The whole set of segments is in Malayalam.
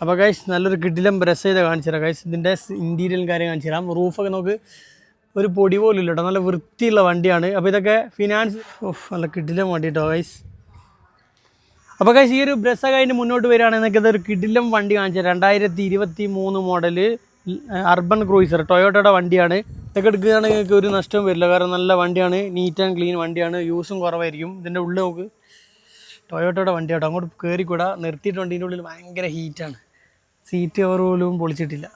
അപ്പോൾ ഗൈസ് നല്ലൊരു കിടിലം ബ്രസ് ചെയ്ത് കാണിച്ചു തരാം. ഗൈസ് ഇതിന്റെ ഇന്റീരിയലും കാര്യം കാണിച്ചു തരാം. റൂഫൊക്കെ നമുക്ക് ഒരു പൊടി പോലും ഇല്ല കേട്ടോ. നല്ല വൃത്തിയുള്ള വണ്ടിയാണ്. അപ്പോൾ ഇതൊക്കെ ഫിനാൻസ് നല്ല കിടിലം വണ്ടി കേട്ടോ ഗൈസ് അപ്പോൾ ഗൈസ് ഈ ഒരു ബ്രസ്സ കഴിഞ്ഞ് മുന്നോട്ട് വരികയാണെങ്കിൽ ഇതൊരു കിടിലം വണ്ടി കാണിച്ചു തരാം. രണ്ടായിരത്തി ഇരുപത്തി മൂന്ന് മോഡൽ അർബൻ ക്രൂയിസർ ടൊയോട്ടയുടെ വണ്ടിയാണ്. ഇതൊക്കെ എടുക്കുകയാണെങ്കിൽ ഒരു നഷ്ടവും വരില്ല. കാരണം നല്ല വണ്ടിയാണ് നീറ്റ് ആൻഡ് ക്ലീൻ വണ്ടിയാണ്. യൂസും കുറവായിരിക്കും. ഇതിന്റെ ഉള്ളിൽ നമുക്ക് ടൊയോട്ടയുടെ വണ്ടി കേട്ടോ അങ്ങോട്ട് കയറിക്കൂടാ നിർത്തിയിട്ട് വണ്ടീന്റെ ഉള്ളിൽ ഭയങ്കര ഹീറ്റാണ് സീറ്റ് കവർ പോലും പൊളിച്ചിട്ടില്ല.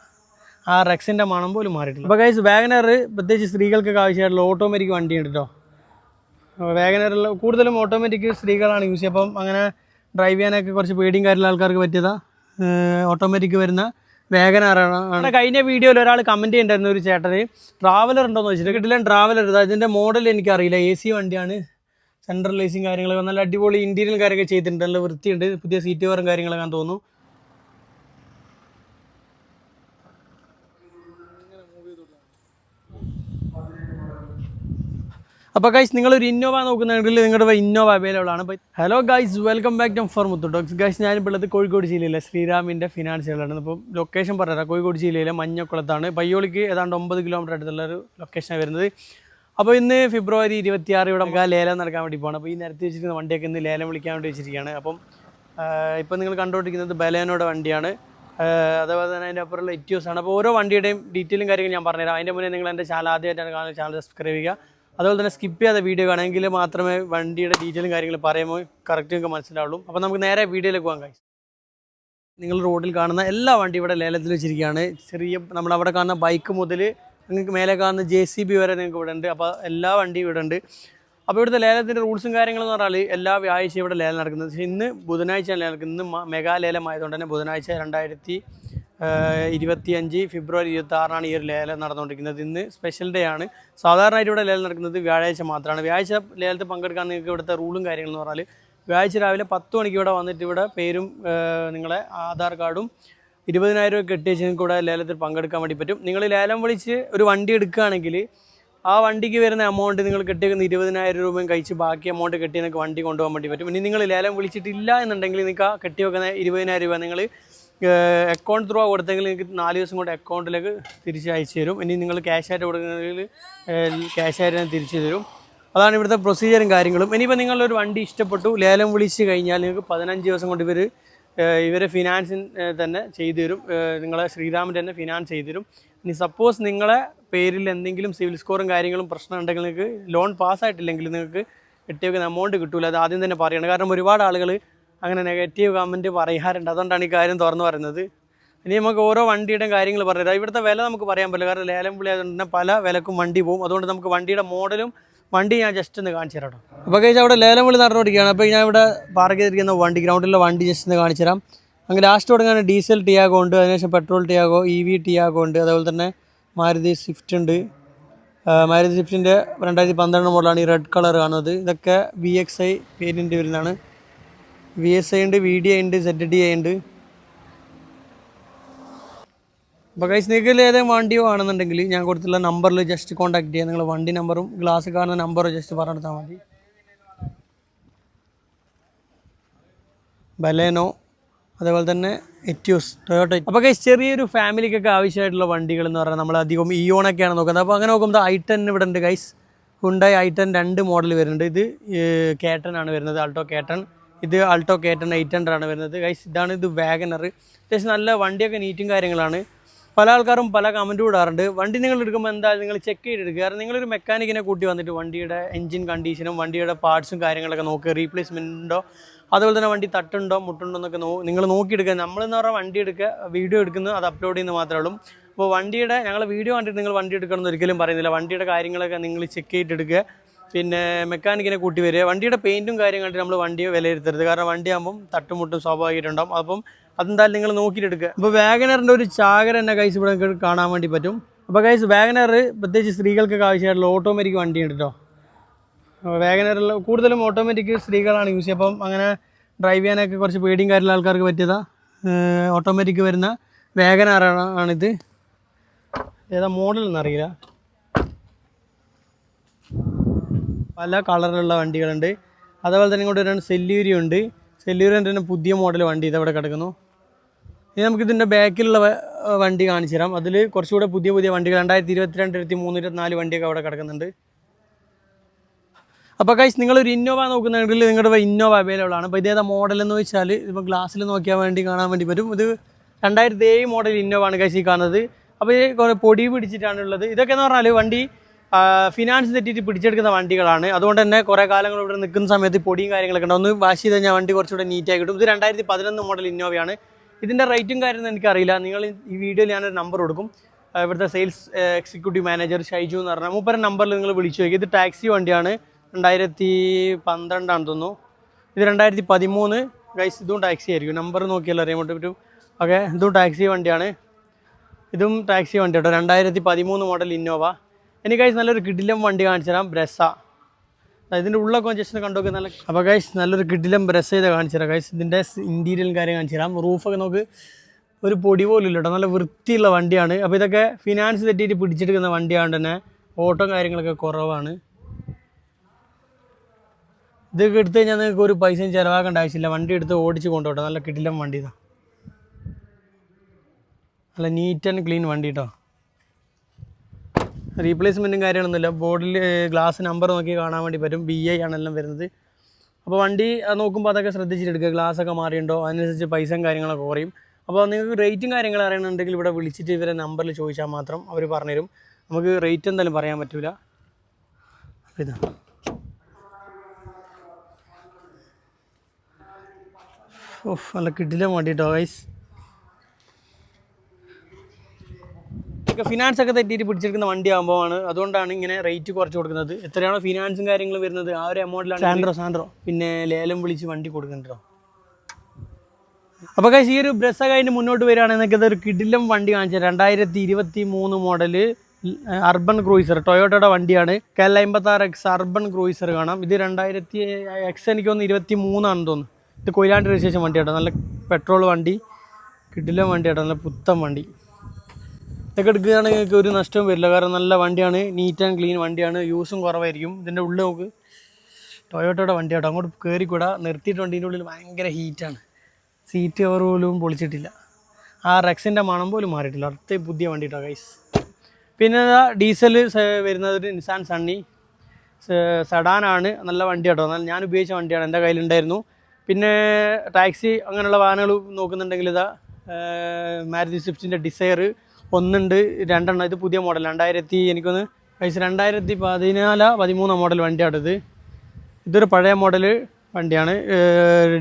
ആ റെക്സിന്റെ മണം പോലും മാറിയിട്ടില്ല. അപ്പോൾ കഴിച്ച് വാഗനർ പ്രത്യേകിച്ച് സ്ത്രീകൾക്കൊക്കെ ആവശ്യമായിട്ടുള്ള ഓട്ടോമാറ്റിക് വണ്ടിയുണ്ട് കേട്ടോ. വാഗനറിൽ കൂടുതലും ഓട്ടോമാറ്റിക് സ്ത്രീകളാണ് യൂസ് ചെയ്യുക. അപ്പം അങ്ങനെ ഡ്രൈവ് ചെയ്യാനൊക്കെ കുറച്ച് പേടിയും കാര്യമുള്ള ആൾക്കാർക്ക് പറ്റിയതാ. ഓട്ടോമാറ്റിക് വരുന്ന വേഗനാറാണ് കഴിഞ്ഞ വീഡിയോയിൽ ഒരാൾ കമന്റ് ചെയ്തിട്ടുണ്ടായിരുന്നു ഒരു ചേട്ടന്. ട്രാവലർ ഉണ്ടോയെന്ന് വെച്ചിട്ട് കിട്ടില്ല ട്രാവലർ ഇതാ ഇതിന്റെ മോഡൽ എനിക്കറിയില്ല എ സി വണ്ടിയാണ്. സെൻട്രൽ ലൈസിങ് കാര്യങ്ങളൊക്കെ നല്ല അടിപൊളി ഇന്റീരിയൽ കാര്യമൊക്കെ ചെയ്തിട്ടുണ്ട്. നല്ല വൃത്തിയുണ്ട്. പുതിയ സീറ്റ് കവറും കാര്യങ്ങളൊക്കെ ഞാൻ തോന്നുന്നു. അപ്പോൾ ഗൈസ് നിങ്ങളൊരു ഇന്നോവ നോക്കുന്നുണ്ടെങ്കിൽ നിങ്ങളുടെ ഇന്നോവ അവൈലബിൾ ആണ്. Hello guys welcome back to for മുത്തുട്ടോക്സ് guys ഞാനിപ്പോൾ ഉള്ളത് കോഴിക്കോട് ജില്ലയിലെ ശ്രീരാമിന്റെ ഫിനാൻസുകളാണ് ഇപ്പോൾ ലൊക്കേഷൻ പറഞ്ഞുതരാം. കോഴിക്കോട് ജില്ലയിലെ മഞ്ഞക്കുളത്താണ്. പയ്യോളിക്ക് ഏതാണ്ട് ഒമ്പത് കിലോമീറ്റർ അടുത്തുള്ള ഒരു ലൊക്കേഷനാണ് വരുന്നത്. അപ്പോൾ ഇന്ന് ഫെബ്രുവരി ഇരുപത്തിയാറ് ഇവിടെ നമുക്ക് ആ ലേലം നടക്കാൻ വേണ്ടി പോകണം അപ്പോൾ ഈ നിരത്തി വെച്ചിരിക്കുന്ന വണ്ടിയൊക്കെ ഇന്ന് ലേലം വിളിക്കാൻ വേണ്ടി വെച്ചിരിക്കുകയാണ്. അപ്പം ഇപ്പം നിങ്ങൾ കണ്ടുകൊണ്ടിരിക്കുന്നത് ബലേനോടെ വണ്ടിയാണ്. അതേപോലെ തന്നെ അതിന്റെ അപ്പുറമുള്ള ഇറ്റ്യൂസാണ് അപ്പോൾ ഓരോ വണ്ടിയുടെയും ഡീറ്റെയിലും കാര്യങ്ങളും ഞാൻ പറഞ്ഞുതരാം. അതിന്റെ മുന്നേ നിങ്ങൾ എന്റെ ചാനൽ ആദ്യമായിട്ടാണ് കാണുന്നത് ചാനൽ സബ്സ്ക്രൈബ് ചെയ്യുക. അതുപോലെ തന്നെ സ്കിപ്പ് ചെയ്യാതെ വീഡിയോ കാണുമെങ്കിൽ മാത്രമേ വണ്ടിയുടെ ഡീറ്റെയിലും കാര്യങ്ങളും പറയുമ്പോൾ കറക്റ്റ് നിങ്ങൾക്ക് മനസ്സിലാവുള്ളൂ. അപ്പോൾ നമുക്ക് നേരെ വീഡിയോയിലേക്ക് പോകാം കഴിച്ചു നിങ്ങൾ റോഡിൽ കാണുന്ന എല്ലാ വണ്ടി ഇവിടെ ലേലത്തിൽ വെച്ചിരിക്കുകയാണ്. ചെറിയ നമ്മളവിടെ കാണുന്ന ബൈക്ക് മുതൽ നിങ്ങൾക്ക് മേലെ കാണുന്ന ജെ സി ബി വരെ നിങ്ങൾക്ക് ഇവിടെ ഉണ്ട്. അപ്പോൾ എല്ലാ വണ്ടിയും ഇവിടെ ഉണ്ട്. അപ്പോൾ ഇവിടുത്തെ ലേലത്തിന്റെ റൂൾസും കാര്യങ്ങളെന്ന് പറഞ്ഞാൽ എല്ലാ വ്യാഴ്ചയും ഇവിടെ ലേലം നടക്കുന്നത്. പക്ഷേ ഇന്ന് ബുധനാഴ്ചയാണ് ലേലം ഇന്ന് മെഗാ ലേലം ആയതുകൊണ്ട് തന്നെ ബുധനാഴ്ച രണ്ടായിരത്തി ഇരുപത്തി അഞ്ച് ഫെബ്രുവരി ഇരുപത്തി ആറിനാണ് ഈ ഒരു ലേലം നടന്നുകൊണ്ടിരിക്കുന്നത്. ഇന്ന് സ്പെഷ്യൽ ഡേ ആണ്. സാധാരണയായിട്ട് ഇവിടെ ലേലം നടക്കുന്നത് വ്യാഴാഴ്ച മാത്രമാണ്. വ്യാഴാഴ്ച ലേലത്തിൽ പങ്കെടുക്കാൻ നിങ്ങൾക്ക് ഇവിടുത്തെ റൂളും കാര്യങ്ങളെന്ന് പറഞ്ഞാൽ വ്യാഴാഴ്ച രാവിലെ പത്ത് മണിക്ക് ഇവിടെ വന്നിട്ട് ഇവിടെ പേരും നിങ്ങളെ ആധാർ കാർഡും ഇരുപതിനായിരം രൂപ കെട്ടി കൂടെ ലേലത്തിൽ പങ്കെടുക്കാൻ വേണ്ടി പറ്റും. നിങ്ങൾ ലേലം വിളിച്ച് ഒരു വണ്ടി എടുക്കുകയാണെങ്കിൽ ആ വണ്ടിക്ക് വരുന്ന എമൗണ്ട് നിങ്ങൾ കെട്ടിവെക്കുന്ന ഇരുപതിനായിരം രൂപയും കഴിച്ച് ബാക്കി എമൗണ്ട് കെട്ടി നിങ്ങൾക്ക് വണ്ടി കൊണ്ടുപോകാൻ വേണ്ടി പറ്റും. ഇനി നിങ്ങൾ ലേലം വിളിച്ചിട്ടില്ല എന്നുണ്ടെങ്കിൽ നിങ്ങൾക്ക് ആ കെട്ടിവെക്കുന്ന ഇരുപതിനായിരം രൂപ നിങ്ങൾ അക്കൗണ്ട് ത്രൂ കൊടുത്തെങ്കിൽ നിങ്ങൾക്ക് നാല് ദിവസം കൊണ്ട് അക്കൗണ്ടിലേക്ക് തിരിച്ച് അയച്ചു തരും. ഇനി നിങ്ങൾ ക്യാഷ് ആയിട്ട് കൊടുക്കുന്നതിൽ ക്യാഷ് ആയിട്ട് ഞാൻ തിരിച്ചു തരും. അതാണ് ഇവിടുത്തെ പ്രൊസീജിയറും കാര്യങ്ങളും. ഇനിയിപ്പോൾ നിങ്ങളൊരു വണ്ടി ഇഷ്ടപ്പെട്ടു ലേലം വിളിച്ച് കഴിഞ്ഞാൽ നിങ്ങൾക്ക് പതിനഞ്ച് ദിവസം കൊണ്ട് ഇവർ ഇവരെ ഫിനാൻസിൻ തന്നെ ചെയ്തു തരും നിങ്ങളെ ശ്രീരാമൻ തന്നെ ഫിനാൻസ് ചെയ്തു തരും ഇനി സപ്പോസ് നിങ്ങളെ പേരിൽ എന്തെങ്കിലും സിവിൽ സ്കോറും കാര്യങ്ങളും പ്രശ്നം ഉണ്ടെങ്കിൽ നിങ്ങൾക്ക് ലോൺ പാസ്സായിട്ടില്ലെങ്കിൽ നിങ്ങൾക്ക് കിട്ടിയ എമൗണ്ട് കിട്ടില്ല അത് ആദ്യം തന്നെ പറയണം. കാരണം ഒരുപാട് ആളുകൾ അങ്ങനെ നെഗറ്റീവ് കമന്റ് പറയാറുണ്ട്. അതുകൊണ്ടാണ് ഈ കാര്യം തുറന്നു പറയുന്നത്. ഇനി നമുക്ക് ഓരോ വണ്ടിയുടെ കാര്യങ്ങൾ പറഞ്ഞുതരാം ഇവിടുത്തെ വില നമുക്ക് പറയാൻ പറ്റില്ല. കാരണം ലേലം വിളി അതുകൊണ്ട് തന്നെ പല വിലക്കും വണ്ടി പോകും അതുകൊണ്ട് നമുക്ക് വണ്ടിയുടെ മോഡലും വണ്ടി ഞാൻ ജസ്റ്റ് ഒന്ന് കാണിച്ചു തരാം കേട്ടോ അപ്പോൾ കഴിച്ചാൽ അവിടെ ലേലം വിളി നടന്നുകൊണ്ടിരിക്കുകയാണ്. അപ്പോൾ ഞാൻ ഇവിടെ പാർക്ക് ചെയ്തിരിക്കുന്ന വണ്ടി ഗ്രൗണ്ടിലെ വണ്ടി ജസ്റ്റ് ഒന്ന് കാണിച്ചു തരാം. അങ്ങനെ ലാസ്റ്റ് തുടങ്ങാൻ ഡീസൽ ടിയാഗോ ഉണ്ട്. അതിനുശേഷം petrol Tiago E V Tiago ഉണ്ട്. അതുപോലെ തന്നെ മാരുതി സ്വിഫ്റ്റ് ഉണ്ട്. മാരുതി സ്വിഫ്റ്റിന്റെ രണ്ടായിരത്തി പന്ത്രണ്ട് മോഡലാണ് ഈ റെഡ് കളർ കാണുന്നത്. ഇതൊക്കെ വി എക്സ് ഐ പേരിന്റെ വരുന്നതാണ് വി എസ് ഐ ഉണ്ട് വി ഡി ഐ ഉണ്ട് സെഡ് ഡി ഐ ഉണ്ട്. അപ്പോൾ കൈസ് നിങ്ങൾക്ക് ഏതെങ്കിലും വണ്ടിയോ ആണെന്നുണ്ടെങ്കിൽ ഞാൻ കൊടുത്തുള്ള നമ്പറിൽ ജസ്റ്റ് കോൺടാക്ട് ചെയ്യുക നിങ്ങൾ വണ്ടി നമ്പറും ഗ്ലാസ് കാണുന്ന നമ്പറും ജസ്റ്റ് പറഞ്ഞെടുത്താൽ മതി. ബലേനോ അതേപോലെ തന്നെ എറ്റ്യൂസ് ടൊയോട്ട. അപ്പോൾ കൈസ് ചെറിയൊരു ഫാമിലിക്കൊക്കെ ആവശ്യമായിട്ടുള്ള വണ്ടികൾ എന്ന് പറഞ്ഞാൽ നമ്മൾ അധികം ഇയോണൊക്കെയാണ് നോക്കുന്നത്. അപ്പോൾ അങ്ങനെ നോക്കുമ്പോൾ ഐ ടെൻ ഇവിടെ ഉണ്ട് ഗൈസ് ഹുണ്ടായി ഐ ടെൻ രണ്ട് മോഡൽ വരുന്നുണ്ട്. ഇത് കേട്ടൺ ആണ് വരുന്നത് ആൾട്ടോ കേട്ടൺ ഇത് ആൾട്ടോ കേട്ടൺ എയ്റ്റ് ഹൺഡ്രഡ് ആണ് വരുന്നത്. ഗൈസ് ഇതാണ് ഇത് വാഗനർ അത്യാവശ്യം നല്ല വണ്ടിയൊക്കെ നീറ്റും കാര്യങ്ങളാണ്. പല ആൾക്കാരും പല കമന്റും ഇടാറുണ്ട്. വണ്ടി നിങ്ങൾ എടുക്കുമ്പോൾ എന്താ നിങ്ങൾ ചെക്ക് ചെയ്തെടുക്കുക? കാരണം നിങ്ങളൊരു മെക്കാനിക്കിനെ കൂട്ടി വന്നിട്ട് വണ്ടിയുടെ എഞ്ചിൻ കണ്ടീഷനും വണ്ടിയുടെ പാർട്സും കാര്യങ്ങളൊക്കെ നോക്കുക. റീപ്ലേസ്മെന്റ് ഉണ്ടോ? അതുപോലെ തന്നെ വണ്ടി തട്ടുണ്ടോ മുട്ടുണ്ടോ എന്നൊക്കെ നോ നിങ്ങൾ നോക്കിയെടുക്കുക. നമ്മളെന്ന് പറഞ്ഞാൽ വണ്ടി എടുക്കുക വീഡിയോ എടുക്കുന്നത് അത് അപ്ലോഡ് ചെയ്യുന്നത് മാത്രമേ ഉള്ളൂ. അപ്പോൾ വണ്ടിയുടെ ഞങ്ങൾ വീഡിയോ കണ്ടിട്ട് നിങ്ങൾ വണ്ടി എടുക്കണമെന്ന് ഒരിക്കലും പറയുന്നില്ല. വണ്ടിയുടെ കാര്യങ്ങളൊക്കെ നിങ്ങൾ ചെക്ക് ചെയ്തെടുക്കുക. പിന്നെ മെക്കാനിക്കിനെ കൂട്ടി വരിക. വണ്ടിയുടെ പെയിന്റും കാര്യം കണ്ടിട്ട് നമ്മൾ വണ്ടിയെ വിലയിരുത്തരുത്. കാരണം വണ്ടിയാകുമ്പം തട്ടുമുട്ടും സ്വാഭാവികമായിട്ടുണ്ടാകും അപ്പം അതെന്തായാലും നിങ്ങൾ നോക്കിയിട്ടെടുക്കുക. അപ്പോൾ വാഗനറിന്റെ ഒരു ചാകര എന്നെ കൈസ് ഇവിടെ നിങ്ങൾക്ക് കാണാൻ വേണ്ടി പറ്റും. അപ്പോൾ കൈസ് വാഗനർ പ്രത്യേകിച്ച് സ്ത്രീകൾക്കൊക്കെ ആവശ്യമായിട്ടുള്ള ഓട്ടോമാറ്റിക് വണ്ടിയുണ്ട് കേട്ടോ. വാഗനറിൽ കൂടുതലും ഓട്ടോമാറ്റിക് സ്ത്രീകളാണ് യൂസ് ചെയ്യുക. അപ്പം അങ്ങനെ ഡ്രൈവ് ചെയ്യാനൊക്കെ കുറച്ച് പേടിയും കാര്യമുള്ള ആൾക്കാർക്ക് പറ്റിയതാ. ഓട്ടോമാറ്റിക് വരുന്ന വാഗനാറാണ് ആണിത്. ഏതാ മോഡൽ എന്നറിയില്ല പല കളറിലുള്ള വണ്ടികളുണ്ട്. അതേപോലെ തന്നെ ഇങ്ങോട്ട് വരുന്ന സെല്യൂരി ഉണ്ട്. സെല്ലൂരിന്റെ പുതിയ മോഡൽ വണ്ടി ഇതവിടെ കിടക്കുന്നു. ഇനി നമുക്ക് ഇതിന്റെ ബാക്കിലുള്ള വണ്ടി കാണിച്ചു തരാം. അതിൽ കുറച്ചുകൂടെ പുതിയ പുതിയ വണ്ടികൾ രണ്ടായിരത്തി ഇരുപത്തിരണ്ട് ഇരുപത്തി മൂന്ന് ഇരുപത്തിനാല് വണ്ടിയൊക്കെ അവിടെ കിടക്കുന്നുണ്ട്. അപ്പോൾ കൈസ് നിങ്ങളൊരു ഇന്നോവ നോക്കുന്നുണ്ടെങ്കിൽ നിങ്ങളുടെ ഇന്നോവ അവൈലബിൾ ആണ്. അപ്പോൾ ഇതേതാ മോഡൽ എന്ന് വെച്ചാൽ ഇപ്പോൾ ഗ്ലാസ്സിൽ നോക്കിയാൽ വേണ്ടി കാണാൻ വേണ്ടി പറ്റും. ഇത് രണ്ടായിരത്തി ഏഴ് മോഡൽ ഇന്നോവ ആണ് കൈസ് ഈ കാണുന്നത്. അപ്പോൾ ഇത് കുറേ പൊടി പിടിച്ചിട്ടാണ് ഉള്ളത്. ഇതൊക്കെ എന്ന് പറഞ്ഞാൽ വണ്ടി ഫിനാൻസ് തെറ്റിയിട്ട് പിടിച്ചെടുക്കുന്ന വണ്ടികളാണ്. അതുകൊണ്ട് തന്നെ കുറേ കാലങ്ങൾ ഇവിടെ നിൽക്കുന്ന സമയത്ത് പൊടിയും കാര്യങ്ങളൊക്കെ ഉണ്ട് ഒന്ന് വാഷ് ചെയ്ത് കഴിഞ്ഞാൽ വണ്ടി കുറച്ചുകൂടെ നീറ്റായി കിട്ടും. ഇത് രണ്ടായിരത്തി പതിനൊന്ന് മോഡൽ ഇന്നോവയാണ്. ഇതിന്റെ റേറ്റും കാര്യമൊന്നും എനിക്കറിയില്ല. നിങ്ങൾ ഈ വീഡിയോയിൽ ഞാനൊരു നമ്പർ കൊടുക്കും. ഇവിടുത്തെ സെയിൽസ് എക്സിക്യൂട്ടീവ് മാനേജർ ഷൈജു എന്ന് പറഞ്ഞാൽ മൂപ്പര നമ്പറിൽ നിങ്ങൾ വിളിച്ചു നോക്കി. ഇത് ടാക്സി വണ്ടിയാണ്. രണ്ടായിരത്തി പന്ത്രണ്ടാണ് തോന്നുന്നു. ഇത് രണ്ടായിരത്തി പതിമൂന്ന്. ഗൈസ് ഇതും ടാക്സി ആയിരിക്കും. നമ്പർ നോക്കിയാലും അറിയാൻ വേണ്ടി പറ്റും. ഓക്കെ ഇതും ടാക്സി വണ്ടിയാണ്. ഇതും ടാക്സി വണ്ടി കേട്ടോ. രണ്ടായിരത്തി പതിമൂന്ന് മോഡൽ ഇന്നോവ എനിക്ക് ഗൈസ് നല്ലൊരു കിടിലം വണ്ടി കാണിച്ചു തരാം. ബ്രസ ഇതിന്റെ ഉള്ള കോഞ്ചേഷൻ കണ്ടോക്ക് നല്ല അപ്പോൾ ഗൈസ് നല്ലൊരു കിഡിലും ബ്രസ് ചെയ്ത് കാണിച്ചു തരാം ഗൈസ് ഇതിന്റെ ഇന്റീരിയലും കാര്യം കാണിച്ചു തരാം റൂഫൊക്കെ നമുക്ക് ഒരു പൊടി പോലും ഇല്ല കേട്ടോ. നല്ല വൃത്തിയുള്ള വണ്ടിയാണ്. അപ്പോൾ ഇതൊക്കെ ഫിനാൻസ് തെറ്റിയിട്ട് പിടിച്ചെടുക്കുന്ന വണ്ടിയാണ് തന്നെ ഓട്ടോ കാര്യങ്ങളൊക്കെ കുറവാണ്. ഇതൊക്കെ എടുത്തു കഴിഞ്ഞാൽ നിങ്ങൾക്ക് ഒരു പൈസയും ചിലവാക്കേണ്ട ആവശ്യമില്ല. വണ്ടി എടുത്ത് ഓടിച്ച് കൊണ്ടുപോട്ടെ നല്ല കിടിലം വണ്ടി നല്ല നീറ്റ് ആൻഡ് ക്ലീൻ വണ്ടി കേട്ടോ. റീപ്ലേസ്മെന്റും കാര്യങ്ങളൊന്നുമില്ല. ബോർഡിൽ ഗ്ലാസ് നമ്പർ നോക്കി കാണാൻ വേണ്ടി പറ്റും. ബി ഐ ആണെല്ലാം വരുന്നത്. അപ്പോൾ വണ്ടി നോക്കുമ്പോൾ അതൊക്കെ ശ്രദ്ധിച്ചിട്ടെടുക്കുക. ഗ്ലാസ് ഒക്കെ മാറിയിട്ടുണ്ടോ അതിനനുസരിച്ച് പൈസയും കാര്യങ്ങളൊക്കെ കുറയും. അപ്പോൾ നിങ്ങൾക്ക് റേറ്റും കാര്യങ്ങളും അറിയണമെന്നുണ്ടെങ്കിൽ ഇവിടെ വിളിച്ചിട്ട് ഇവരെ നമ്പറിൽ ചോദിച്ചാൽ മാത്രം അവർ പറഞ്ഞുതരും. നമുക്ക് റേറ്റ് എന്തായാലും പറയാൻ പറ്റില്ല ഇതാ. ഓഫ് നല്ല കിട്ടില്ല വേണ്ടിയിട്ടോ ഗൈസ് ഒക്കെ ഫിനാൻസ് ഒക്കെ തെറ്റിയിട്ട് പിടിച്ചെടുക്കുന്ന വണ്ടി ആകുമ്പോഴാണ് അതുകൊണ്ടാണ് ഇങ്ങനെ റേറ്റ് കുറച്ച് കൊടുക്കുന്നത്. എത്രയാണോ ഫിനാൻസും കാര്യങ്ങളും വരുന്നത് ആ ഒരു എമൗണ്ടിലാണ് സാൻഡ്രോ സാൻഡ്രോ പിന്നെ ലേലം വിളിച്ച് വണ്ടി കൊടുക്കുന്നുണ്ടോ അപ്പോൾ കൈസ് ഈ ഒരു ബ്രസ്സ കഴിഞ്ഞ് മുന്നോട്ട് വരികയാണെന്നൊക്കെ ഇതൊരു കിടിലം വണ്ടി കാണിച്ചത് രണ്ടായിരത്തി ഇരുപത്തി മൂന്ന് മോഡൽ അർബൻ ക്രൂയിസർ ടൊയോട്ടയുടെ വണ്ടിയാണ്. കെൽ അമ്പത്തി അമ്പത്താറ് എക്സ് അർബൻ ക്രൂയിസർ കാണാം. ഇത് രണ്ടായിരത്തി എക്സ് എനിക്ക് തോന്നുന്നു ഇരുപത്തി മൂന്നാണെന്ന് തോന്നുന്നു. ഇത് കൊയിലാണ്ട് രജിസ്ട്രേഷൻ വണ്ടിയാട്ടോ. നല്ല പെട്രോൾ വണ്ടി. കിടിലം വണ്ടിയാട്ടോ. നല്ല പുത്തൻ വണ്ടി. ഇതൊക്കെ എടുക്കുകയാണെങ്കിൽ നിങ്ങൾക്ക് ഒരു നഷ്ടവും വരില്ല. കാരണം നല്ല വണ്ടിയാണ് നീറ്റ് ആൻഡ് ക്ലീൻ വണ്ടിയാണ്. യൂസും കുറവായിരിക്കും. ഇതിന്റെ ഉള്ളിൽ നമുക്ക് ടൊയോട്ടോയുടെ വണ്ടി അങ്ങോട്ട് കയറിക്കൂടാ നിർത്തിയിട്ട് വണ്ടീന്റെ ഉള്ളിൽ ഭയങ്കര ഹീറ്റാണ് സീറ്റ് കവർ പോലും പൊളിച്ചിട്ടില്ല. ആ റെക്സിന്റെ മണം പോലും മാറിയിട്ടില്ല. അടുത്ത പുതിയ വണ്ടി കേട്ടോ ഗൈസ് പിന്നെ ഡീസൽ വരുന്നത് നിസാൻ സണ്ണി സഡാനാണ് നല്ല വണ്ടി കേട്ടോ എന്നാൽ ഞാൻ ഉപയോഗിച്ച വണ്ടിയാണ്. എന്റെ കയ്യിലുണ്ടായിരുന്നു. പിന്നെ ടാക്സി അങ്ങനെയുള്ള വാഹനങ്ങൾ നോക്കുന്നുണ്ടെങ്കിൽ ഇതാ മാരുതി സ്വിഫ്റ്റിന്റെ ഡിസയർ ഒന്നുണ്ട് രണ്ടെണ്ണം. ഇത് പുതിയ മോഡൽ രണ്ടായിരത്തി എനിക്കൊന്ന് വയസ്സ് രണ്ടായിരത്തി പതിനാല പതിമൂന്നാം മോഡൽ വണ്ടിയാണിത് ഇത്. ഇതൊരു പഴയ മോഡൽ വണ്ടിയാണ്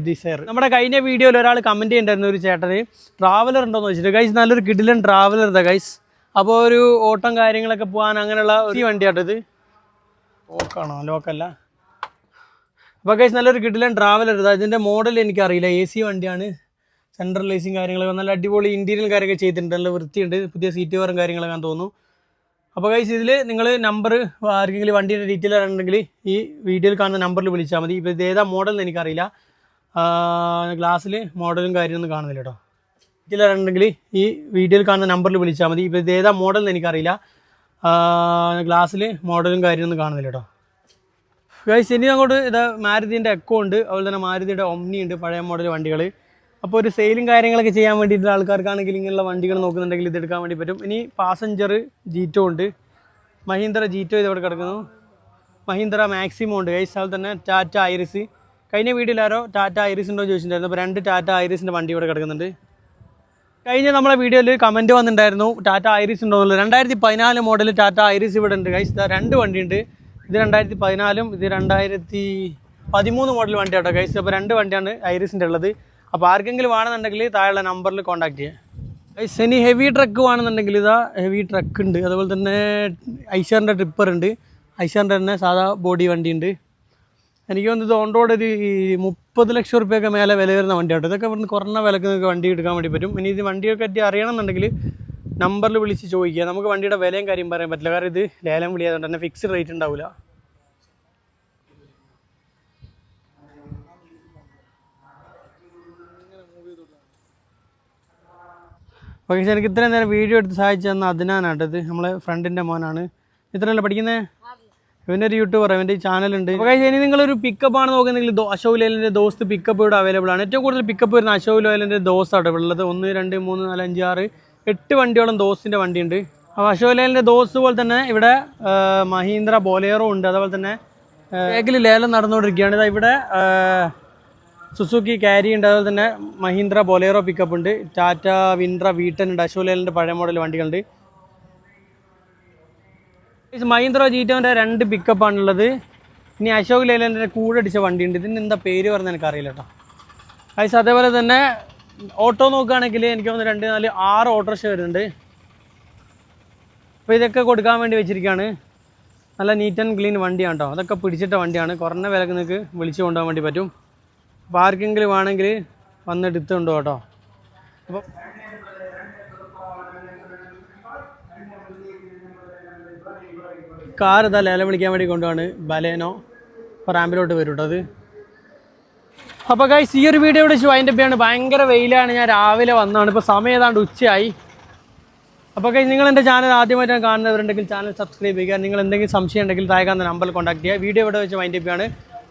ഡിസയർ നമ്മുടെ കഴിഞ്ഞ വീഡിയോയിൽ ഒരാൾ കമന്റ് ചെയ്തിട്ടുണ്ടായിരുന്നു ഒരു ചേട്ടന്. ട്രാവലർ ഉണ്ടോയെന്ന് വെച്ചിട്ട് ഗൈസ് നല്ലൊരു കിഡിലൻ ട്രാവലർ ഇതാ ഗൈസ് അപ്പോൾ ഒരു ഓട്ടം കാര്യങ്ങളൊക്കെ പോകാൻ അങ്ങനെയുള്ള ഒരു വണ്ടിയാട്ടോ ഇത്. ഓക്കാണോ ലോക്കല്ല. അപ്പോൾ ഗൈസ് നല്ലൊരു കിഡിലൻ ട്രാവലർ ഇതാ. ഇതിന്റെ മോഡൽ എനിക്കറിയില്ല എ സി വണ്ടിയാണ്. സെൻട്രൽ ലൈസിങ് കാര്യങ്ങളൊക്കെ നല്ല അടിപൊളി ഇന്റീരിയൽ കാര്യമൊക്കെ ചെയ്തിട്ടുണ്ട്. നല്ല വൃത്തിയുണ്ട്. പുതിയ സീറ്റ് കവറും കാര്യങ്ങളൊക്കെ ഞാൻ തോന്നുന്നു. അപ്പോൾ കൈസ് ഇതിൽ നിങ്ങൾ നമ്പർ ആർക്കെങ്കിലും വണ്ടിയുടെ ഡീറ്റെയിൽ ആണെങ്കിൽ ഈ വീഡിയോയിൽ കാണുന്ന നമ്പറിൽ വിളിച്ചാൽ മതി. ഇപ്പോൾ ഇത് ഏതാ മോഡൽ എന്ന് എനിക്കറിയില്ല. ഗ്ലാസ്സിൽ മോഡലും കാര്യമൊന്നും കാണുന്നില്ല കേട്ടോ ഡീറ്റെയിൽ ആണെങ്കിൽ ഈ വീഡിയോയിൽ കാണുന്ന നമ്പറിൽ വിളിച്ചാൽ മതി. ഇപ്പോൾ ഇത് ഏതാ മോഡൽ എന്ന് എനിക്കറിയില്ല. ഗ്ലാസ്സിൽ മോഡലും കാര്യമൊന്നും കാണുന്നില്ല കേട്ടോ ഗൈസ് ഇനി അങ്ങോട്ട് ഇതാ മാരുതിന്റെ എക്കോ ഉണ്ട്. അതുപോലെ തന്നെ മാരുതിയുടെ ഒമ്നി ഉണ്ട്. പഴയ മോഡൽ വണ്ടികൾ അപ്പോൾ ഒരു സെയിലും കാര്യങ്ങളൊക്കെ ചെയ്യാൻ വേണ്ടിയിട്ടുള്ള ആൾക്കാർക്കാണെങ്കിൽ ഇങ്ങനെയുള്ള വണ്ടികൾ നോക്കുന്നുണ്ടെങ്കിൽ ഇത് എടുക്കാൻ വേണ്ടി പറ്റും. ഇനി പാസഞ്ചർ ജീറ്റോ ഉണ്ട്. മഹീന്ദ്ര ജീറ്റോ ഇതവിടെ കിടക്കുന്നു. മഹീന്ദ്ര മാക്സിമോ ഉണ്ട്. ഗൈസ് അതുപോലെ തന്നെ ടാറ്റ ഐറിസ് കഴിഞ്ഞ വീഡിയോയിലാരോ ടാറ്റ ഐറിസ് ഉണ്ടോ ചോദിച്ചിട്ടുണ്ടായിരുന്നു. അപ്പോൾ രണ്ട് ടാറ്റ ഐറിസിന്റെ വണ്ടി ഇവിടെ കിടക്കുന്നുണ്ട്. കഴിഞ്ഞ നമ്മളെ വീഡിയോയിൽ കമന്റ് വന്നിട്ടുണ്ടായിരുന്നു. ടാറ്റ ഐറിസ് ഉണ്ടോ എന്നുള്ളത്. രണ്ടായിരത്തി പതിനാല് മോഡൽ ടാറ്റ ഐറിസ് ഇവിടെ ഉണ്ട് ഗൈസ് രണ്ട് വണ്ടിയുണ്ട്. ഇത് രണ്ടായിരത്തി പതിനാലും ഇത് രണ്ടായിരത്തി പതിമൂന്ന് മോഡൽ വണ്ടിയാട്ടോ ഗൈസ് അപ്പോൾ രണ്ട് വണ്ടിയാണ് ഐറിസിന്റെ ഉള്ളത്. അപ്പോൾ ആർക്കെങ്കിലും വേണമെന്നുണ്ടെങ്കിൽ താഴെയുള്ള നമ്പറിൽ കോൺടാക്ട് ചെയ്യാം. ഇനി ഹെവി ട്രക്ക് വേണമെന്നുണ്ടെങ്കിൽ ഇതാ ഹെവി ട്രക്ക് ഉണ്ട്. അതുപോലെ തന്നെ ഐഷാറിന്റെ ട്രിപ്പർ ഉണ്ട്. ഐഷാറിന്റെ തന്നെ സാധാ ബോഡി വണ്ടി ഉണ്ട്. എനിക്ക് തോന്നുന്നത് ഓൺ റോഡ് ഒരു മുപ്പത് ലക്ഷം റുപ്യൊക്കെ മേലെ വില വരുന്ന വണ്ടിയാട്ടോ. ഇതൊക്കെ ഇവിടുന്ന് കുറഞ്ഞ വിലക്ക് നിങ്ങൾക്ക് വണ്ടി എടുക്കാൻ വേണ്ടി പറ്റും. ഇനി ഇത് വണ്ടിയൊക്കെ പറ്റി അറിയണമെന്നുണ്ടെങ്കിൽ നമ്പറിൽ വിളിച്ച് ചോദിക്കുക. നമുക്ക് വണ്ടിയുടെ വിലയും കാര്യം പറയാൻ പറ്റില്ല. കാരണം ഇത് ലേലം വിളിയായതുകൊണ്ട് തന്നെ ഫിക്സ്ഡ് റേറ്റ് ഉണ്ടാവില്ല. പക്ഷേ എനിക്ക് ഇത്രയും നേരം വീഡിയോ എടുത്ത് സഹായിച്ചു തന്ന അതിനാണ് ഇത്. നമ്മളെ ഫ്രണ്ടിന്റെ മോനാണ്. ഇത്രയല്ലേ പഠിക്കുന്നത് ഇവന്റെ ഒരു യൂട്യൂബർ ഇവന്റെ ചാനലുണ്ട് അപ്പോൾ ഇനി നിങ്ങളൊരു പിക്കപ്പ് ആണ് നോക്കുന്നെങ്കിൽ അശോക് ലേലിന്റെ ദോസ്ത് പിക്കപ്പ് ഇവിടെ അവൈലബിൾ ആണ്. ഏറ്റവും കൂടുതൽ പിക്കപ്പ് വരുന്ന അശോക് ലേലിന്റെ ദോസ്താണ് ഇവിടെ ഉള്ളത്. ഒന്ന് രണ്ട് മൂന്ന് നാല് അഞ്ച് ആറ് എട്ട് വണ്ടിയോളം ദോസ്തിന്റെ വണ്ടിയുണ്ട്. അപ്പോൾ അശോക് ലേലിന്റെ ദോസ് പോലെ തന്നെ ഇവിടെ മഹീന്ദ്ര ബോലേറോ ഉണ്ട്. അതുപോലെ തന്നെ ബാഗിൽ ലേലം നടന്നുകൊണ്ടിരിക്കുകയാണ്. ഇതാ ഇവിടെ സുസുക്കി ക്യാരി ഉണ്ട് അതുപോലെ തന്നെ മഹീന്ദ്ര ബൊലേറോ പിക്കപ്പ് ഉണ്ട്. ടാറ്റ വിൻഡ്ര വീട്ടൻ ഉണ്ട്. അശോലേലിന്റെ പഴയ മോഡൽ വണ്ടികളുണ്ട്. മഹീന്ദ്ര ജീറ്റോന്റെ രണ്ട് പിക്കപ്പാണുള്ളത് ഇനി അശോക് ലേലന്റെ കൂടടിച്ച വണ്ടിയുണ്ട്. ഇതിന് എന്താ പേര് പറഞ്ഞാൽ എനിക്കറിയില്ല കേട്ടോ ഐസ് അതേപോലെ തന്നെ ഓട്ടോ നോക്കുകയാണെങ്കിൽ എനിക്ക് തോന്നുന്നു രണ്ട് നാല് ആറ് ഓട്ടോറിക്ഷ വരുന്നുണ്ട്. അപ്പോൾ ഇതൊക്കെ കൊടുക്കാൻ വേണ്ടി വെച്ചിരിക്കുകയാണ്. നല്ല നീറ്റ് ആൻഡ് ക്ലീൻ വണ്ടിയാണ് കേട്ടോ അതൊക്കെ പിടിച്ചിട്ട വണ്ടിയാണ്. കുറഞ്ഞ വിലക്ക് നിങ്ങൾക്ക് വിളിച്ചു കൊണ്ടുപോകാൻ വേണ്ടി പറ്റും. അപ്പോൾ വേണമെങ്കിൽ വന്നിട്ട് കേട്ടോ? അപ്പോൾ കാർ ഇതാ ലേലം വിളിക്കാൻ വേണ്ടി കൊണ്ടുപോവാണ്. ബലേനോ റാമ്പിലോട്ട് വരും കേട്ടോ അത്. അപ്പോൾ ഗൈസ് ഈ ഒരു വീഡിയോ ഇവിടെ വൈൻഡ് അപ്പ് ഭയങ്കര വെയിലാണ്. ഞാൻ രാവിലെ വന്നതാണ്. ഇപ്പോൾ സമയം ഏതാണ്ട് ഉച്ചയായി. അപ്പോൾ ഗൈസ് നിങ്ങൾ എന്റെ ചാനൽ ആദ്യമായിട്ടാണ് കാണുന്നവരുണ്ടെങ്കിൽ ചാനൽ സബ്സ്ക്രൈബ് ചെയ്യുക. നിങ്ങൾ എന്തെങ്കിലും സംശയം ഉണ്ടെങ്കിൽ താഴെ കാണുന്ന നമ്പറിൽ കോൺടാക്ട് ചെയ്യുക. വീഡിയോ ഇവിടെ വെച്ച് വൈൻഡ് അപ്പ്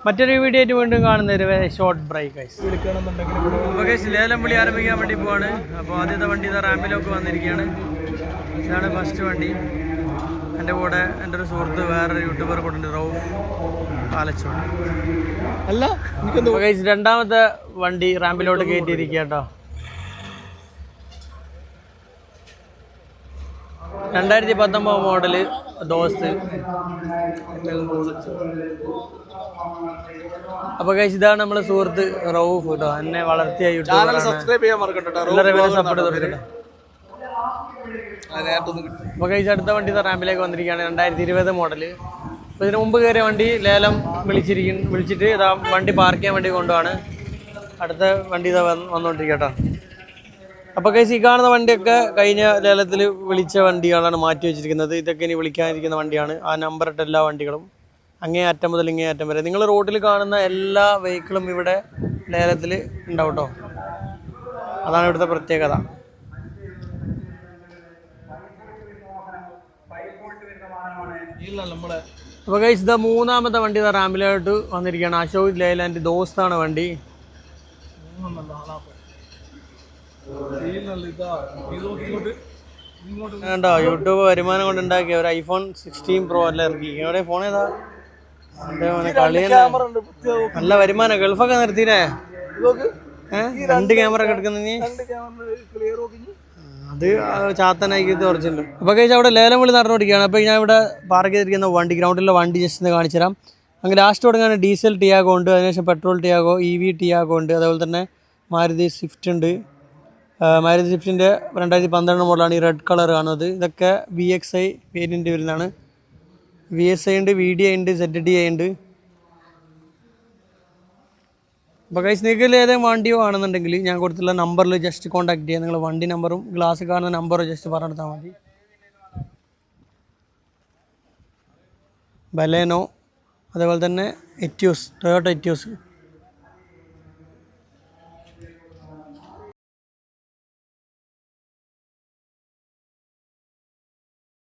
മറ്റൊരു വീഡിയോ ആയിട്ട് വീണ്ടും കാണുന്നവരെ ഷോർട്ട് ബ്രേക്ക് ഗൈസ് ലേലം വിളി ആരംഭിക്കാൻ വേണ്ടി പോവാണ്. അപ്പോൾ ആദ്യത്തെ വണ്ടി ഇതാ റാമ്പിലൊക്കെ വന്നിരിക്കുകയാണ്. ഇതാണ് ഫസ്റ്റ് വണ്ടി. എന്റെ കൂടെ എന്റെ ഒരു സുഹൃത്ത് വേറൊരു യൂട്യൂബർ കൂടെ ഉണ്ട് റൌഫ് പാലച്ചോട്. അല്ല രണ്ടാമത്തെ വണ്ടി റാമ്പിലോട്ട് കയറ്റിയിരിക്കുക കേട്ടോ. രണ്ടായിരത്തി പത്തൊമ്പത് മോഡൽ ദോസ് അപ്പൊ കഴിച്ച് ഇതാണ് നമ്മളെ സുഹൃത്ത് റൌഫ് കേട്ടോ എന്നെ വളർത്തിയ ചാനൽ സബ്സ്ക്രൈബ് ചെയ്യാൻ സപ്പോർട്ട് കൊടുക്കട്ടെ. അപ്പോൾ കഴിച്ച് അടുത്ത വണ്ടി റാമ്പിലേക്ക് വന്നിരിക്കുകയാണ്. രണ്ടായിരത്തി ഇരുപത് മോഡൽ. അപ്പൊ ഇതിന് മുമ്പ് കയറിയ വണ്ടി ലേലം വിളിച്ചിരിക്കും വിളിച്ചിട്ട് ഇതാ വണ്ടി പാർക്ക് ചെയ്യാൻ വേണ്ടി കൊണ്ടുപോവാണ് അടുത്ത വണ്ടി ഇതാ വന്ന് വന്നുകൊണ്ടിരിക്കുക കേട്ടോ അപ്പോൾ കേസ് ഈ കാണുന്ന വണ്ടിയൊക്കെ കഴിഞ്ഞ ലേലത്തിൽ വിളിച്ച വണ്ടികളാണ് മാറ്റി വെച്ചിരിക്കുന്നത്. ഇതൊക്കെ ഇനി വിളിക്കാനിരിക്കുന്ന വണ്ടിയാണ്. ആ നമ്പർ ഇട്ട എല്ലാ വണ്ടികളും അങ്ങേ അറ്റം മുതൽ ഇങ്ങേ അറ്റം വരെ. നിങ്ങൾ റോഡിൽ കാണുന്ന എല്ലാ വെഹിക്കിളും ഇവിടെ ലേലത്തിൽ ഉണ്ടാവും കേട്ടോ അതാണ് ഇവിടുത്തെ പ്രത്യേകത. അപ്പോൾ ഗൈസ് ഇതാ മൂന്നാമത്തെ വണ്ടി ഇതാ റാമ്പിലോട്ട് വന്നിരിക്കുകയാണ്. അശോക് ലേലാന്റെ ദോസ്താണ് വണ്ടി. ഇല്ല ഇതാ ഇത് നോക്കി ഇങ്ങോട്ട് ഇങ്ങോട്ട് കണ്ടോ യൂട്യൂബ് വരുമാനം കൊണ്ട് ഉണ്ടാക്കിയ ഒരു ഐഫോൺ സിക്സ്റ്റീൻ പ്രോ അല്ല ഇറക്കി. എവിടെ ഫോൺ ഏതാ? എന്റെ മോനെ കളി ക്യാമറ ഉണ്ട് നല്ല വരുമാനം ഗൾഫൊക്കെ നിർത്തിയില്ലേ രണ്ട് ക്യാമറ ഒക്കെ എടുക്കുന്ന നീ? അത് ചാത്തനാക്കി കുറച്ചുണ്ട് അപ്പോൾ കഴിച്ചാൽ അവിടെ ലേലം വിളി നടന്നുകൊണ്ടിരിക്കുകയാണ് അപ്പോൾ ഞാൻ ഇവിടെ പാർക്ക് ചെയ്തിരിക്കുന്ന വണ്ടി ഗ്രൗണ്ടിലെ വണ്ടി ജസ്റ്റ് ഒന്ന് കാണിച്ചു തരാം. അങ്ങനെ ലാസ്റ്റ് തുടങ്ങാൻ ഡീസൽ ടിയാഗോ ഉണ്ട്. അതിനുശേഷം petrol Tiago E V Tiago ഉണ്ട്. അതുപോലെ തന്നെ മാരുതി സ്വിഫ്റ്റ് ഉണ്ട്. മാരുതി സ്വിഫ്റ്റിന്റെ രണ്ടായിരത്തി പന്ത്രണ്ട് മോഡലാണ് ഈ റെഡ് കളർ കാണുന്നത്. ഇതൊക്കെ വി എക്സ് ഐ വേരിയന്റ് വരുന്നതാണ്. വി എസ് ഐ ഉണ്ട് വി ഡി ഐ ഉണ്ട് സെഡ് ഡി ഐ ഉണ്ട്. അപ്പോൾ കൈസ് നിങ്ങൾക്ക് ഏതെങ്കിലും വണ്ടിയോ ആണെന്നുണ്ടെങ്കിൽ ഞാൻ കൊടുത്തുള്ള നമ്പറിൽ ജസ്റ്റ് കോൺടാക്ട് ചെയ്യുക നിങ്ങൾ വണ്ടി നമ്പറും ഗ്ലാസ് കാണുന്ന നമ്പറും ജസ്റ്റ് പറഞ്ഞെടുത്താൽ മതി. ബലേനോ അതേപോലെ തന്നെ എറ്റിയോസ് ടൊയോട്ട എറ്റ്യൂസ്